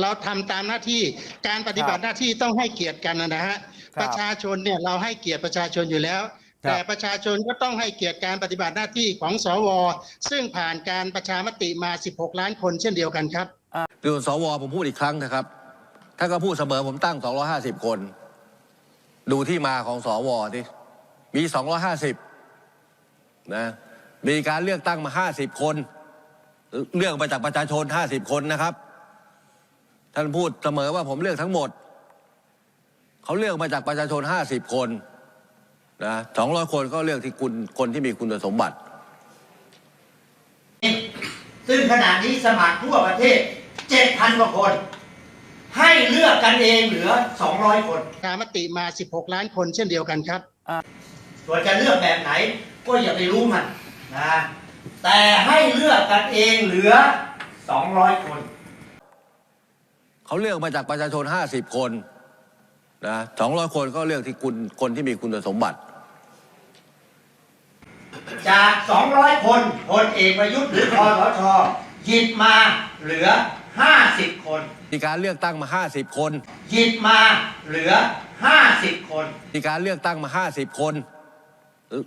เราทำตามหน้าที่การปฏิบัติหน้าที่ต้องให้เกียรติกันนะฮะครับประชาชนเนี่ยเราให้เกียรติประชาชนอยู่แล้วครับแต่ประชาชนก็ต้องให้เกียรติการปฏิบัติหน้าที่ของสว ซึ่งผ่านการประชามติมา 16 ล้านคนเช่นเดียวกันครับคือสวผมพูดอีกครั้งนะครับถ้าก็พูดเสมอผมตั้ง 250 คน ดูที่มาของสวที่มี 250นะมีการเลือกตั้งมา 50 คน เลือกมาจากประชาชน 50 คนนะครับ ท่านพูดเสมอว่าผมเลือกทั้งหมด เขาเลือกมาจากประชาชน50คนนะ200คนก็เลือกที่คุณคนที่มีคุณสมบัติ ซึ่งขณะนี้สมัครทั่วประเทศ7,000กว่าคน ให้เลือกกันเองเหลือ200คนประชามติมา16ล้านคนเช่นเดียวกันครับส่วนจะเลือกแบบไหน ก็อย่าไปรู้มันนะแต่ให้เลือกกันเองเหลือ200คน เขาเลือกมาจากประชาชน50คนนะ200คนก็เลือกที่คุณคนที่มีคุณสมบัติ จาก 200 คนพลเอกประยุทธ์หรือคอสชหยิบมาเหลือ 50 คน มีการเลือกตั้งมา 50 คน หยิบมาเหลือ 50 คน มีการเลือกตั้งมา 50 คน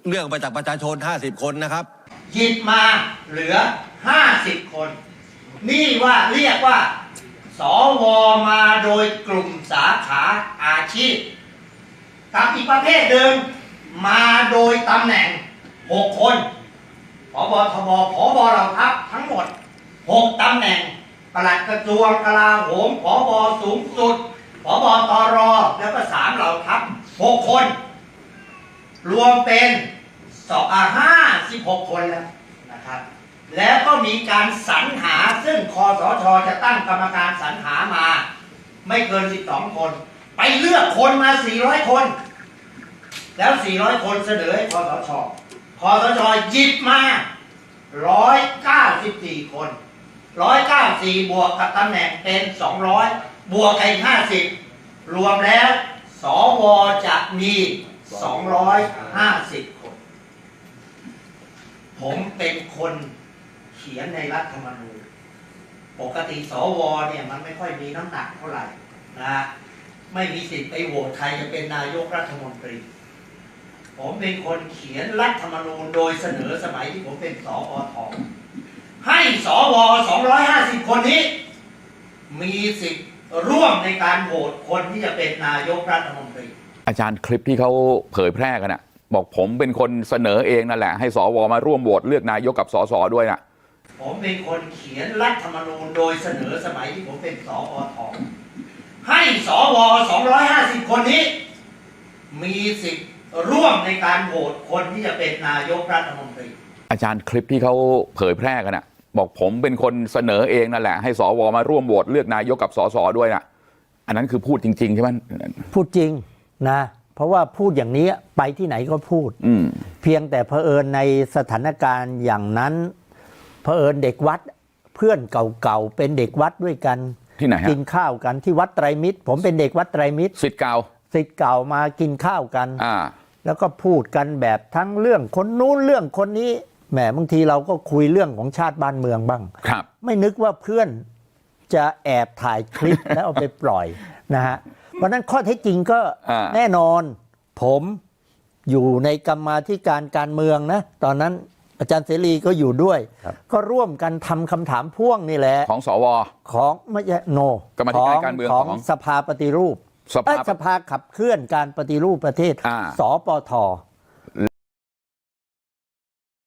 เลือกมาจากประชาชน 50 คนนะครับ หยิบมาเหลือ 50 คน นี่ว่าเรียกว่า สวมาโดยกลุ่มสาขาอาชีพกับอีกประเภทหนึ่งมาโดยตำแหน่ง 6 คนผบทบผบเหล่าทัพทั้งหมด 6ตำแหน่งปลัดกระทรวงกลาโหมผบสูงสุดผบตรแล้วก็สามเหล่าทัพ6คน รวมเป็นสองอ่าห้าสิบหกคนแล้วนะครับ แล้วก็มีการสรรหาซึ่งคอสชจะตั้งกรรมการสรรหามา ไม่เกิน 12 คน ไปเลือกคนมา 400 คน แล้ว 400 คนเสนอให้คอสชคอสชหยิบมา 194 คน 194 บวกกับตำแหน่งเป็น 200 บวกกับอีก50 รวมแล้วสวจะมี 250 คน ผมเป็นคน ขียนในรัฐธรรมนูญปกติสวเนี่ยมันไม่ค่อยมีน้ำหนักเท่าไหร่นะไม่มีสิทธิ์ไปโหวตใครจะเป็นนายกรัฐมนตรี ผมเป็นคนเขียนรัฐธรรมนูญโดยเสนอสมัยที่ผมเป็นสอทให้สว250 คนนี้ มีสิทธิ์ร่วมในการโหวตคนที่จะเป็นนายกรัฐมนตรี อาจารย์คลิปที่เขาเผยแพร่กันอะบอกผมเป็นคนเสนอเองนั่นแหละ ให้สวมาร่วมโหวตเลือกนายกกับสสด้วยนะ ผมเป็นคนเขียนรัฐธรรมนูญโดยเสนอสมัยที่ผมเป็นสอทให้สว250 คนนี้ มีสิทธิ์ร่วมในการโหวตคนที่จะเป็นนายกรัฐมนตรี อาจารย์คลิปที่เขาเผยแพร่กันอะบอกผมเป็นคนเสนอเองนั่นแหละ ให้สวมาร่วมโหวตเลือกนายกกับสสด้วยนะอันนั้นคือพูดจริง ๆ ใช่ไหมพูดจริงนะ เพราะว่าพูดอย่างนี้ไปที่ไหนก็พูดอืมเพียงแต่เผอิญในสถานการณ์อย่างนั้น เผอิญเด็กวัดเพื่อนเก่าๆเป็นเด็กวัดด้วยกันที่ไหนฮะกินข้าวกันที่วัดไตรมิตร ผมเป็นเด็กวัดไตรมิตรสิทธิ์เก่าสิทธิ์เก่ามากินข้าวกัน อ่า แล้วก็พูดกันแบบทั้งเรื่องคนนู้นเรื่องคนนี้แหมบางทีเราก็คุยเรื่องของชาติบ้านเมืองบ้าง ครับ ไม่นึกว่าเพื่อนจะแอบถ่ายคลิป แล้วเอาไปปล่อยนะฮะเพราะฉะนั้นข้อเท็จจริงก็อ่า แน่นอน ผมอยู่ในกรรมาธิการการเมืองนะ ตอนนั้น อาจารย์เสรีก็อยู่ด้วย ก็ร่วมกันทำคำถามพ่วงนี่แหละ ของสว ของไม่ใช่โนกรรมาธิการการเมืองของของสภาปฏิรูปสภาเอ้ยสภาขับเคลื่อนการปฏิรูปประเทศอ่าสปท